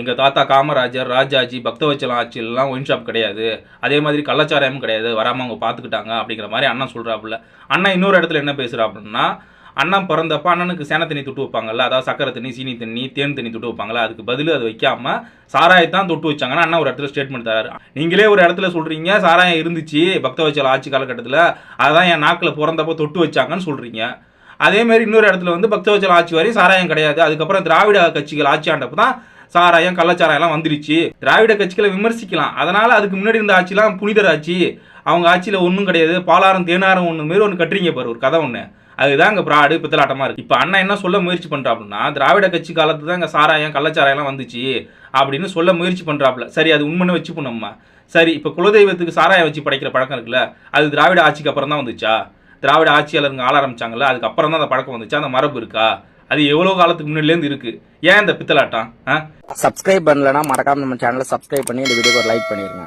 எங்கள் தாத்தா காமராஜர் ராஜாஜி பக்தவச்சலம் ஆட்சியிலலாம் ஒயின் ஷாப் கிடையாது. அதே மாதிரி கள்ளச்சாராயமும் கிடையாது. வராமல் அவங்க பார்த்துக்கிட்டாங்க அப்படிங்கிற மாதிரி அண்ணன் சொல்கிறாப்புல அண்ணன் இன்னொரு இடத்துல என்ன பேசுகிறாப்புன்னா அண்ணன் பிறந்தப்ப அண்ணனுக்கு சேன தண்ணி தொட்டு வைப்பாங்கல்ல அதாவது சக்கரை தண்ணி சீனி தண்ணி தேன் தண்ணி தொட்டு வைப்பாங்கல்ல அதுக்கு பதில் அது வைக்காம சாராயத்தான் தொட்டு வச்சாங்கன்னா அண்ணன் ஒரு இடத்துல ஸ்டேட்மெண்ட் தராரு. நீங்களே ஒரு இடத்துல சொல்றீங்க சாராயம் இருந்துச்சு பக்தவச்சல ஆட்சி காலகட்டத்தில் அதான் என் நாக்கில் பிறந்தப்போ தொட்டு வச்சாங்கன்னு சொல்றீங்க. அதே மாதிரி இன்னொரு இடத்துல வந்து பக்தவச்சல ஆட்சி வரை சாராயம் கிடையாது. அதுக்கப்புறம் திராவிட கட்சிகள் ஆட்சி ஆண்டப்போ தான் சாராயம் கள்ளச்சாராயம்லாம் வந்துருச்சு. திராவிட கட்சிகளை விமர்சிக்கலாம். அதனால அதுக்கு முன்னாடி இருந்த ஆட்சிலாம் புனிதர் ஆட்சி. அவங்க ஆட்சியில் ஒன்றும் கிடையாது. பாலாரம் தேனாரம் ஒன்று மாரி ஒன்று கட்டுறீங்க பாரு ஒரு கதை ஒன்று அதுதான் இங்கே ப்ராடு பித்தலாட்டமாக இருக்குது இப்போ அண்ணன் என்ன சொல்ல முயற்சி பண்ணுறாப்புனா திராவிட கட்சி காலத்து தான் இங்கே சாராயம் கள்ளச்சாராயம்லாம் வந்துச்சு அப்படின்னு சொல்ல முயற்சி பண்ணுறாப்புல சரி அது உண்மைன்னு வச்சு நம்ம. சரி இப்போ குலதெய்வத்துக்கு சாராயம் வச்சு படைக்கிற பழக்கம் இருக்குல்ல அது திராவிட ஆட்சிக்கு அப்புறம் தான் வந்துச்சா? திராவிட ஆட்சியாளருங்க ஆள ஆரம்பிச்சாங்கல்ல அதுக்கப்புறம் தான் அந்த பழக்கம் வந்துச்சா? அந்த மரபு இருக்கா? அது எவ்வளோ காலத்துக்கு முன்னாடிலேருந்து இருக்கு? ஏன் இந்த பித்தலாட்டம்? சப்ஸ்கிரைப் பண்ணலன்னா மறக்காம நம்ம சேனலை சப்ஸ்கிரைப் பண்ணி இந்த வீடியோக்கு ஒரு லைக் பண்ணிருங்க.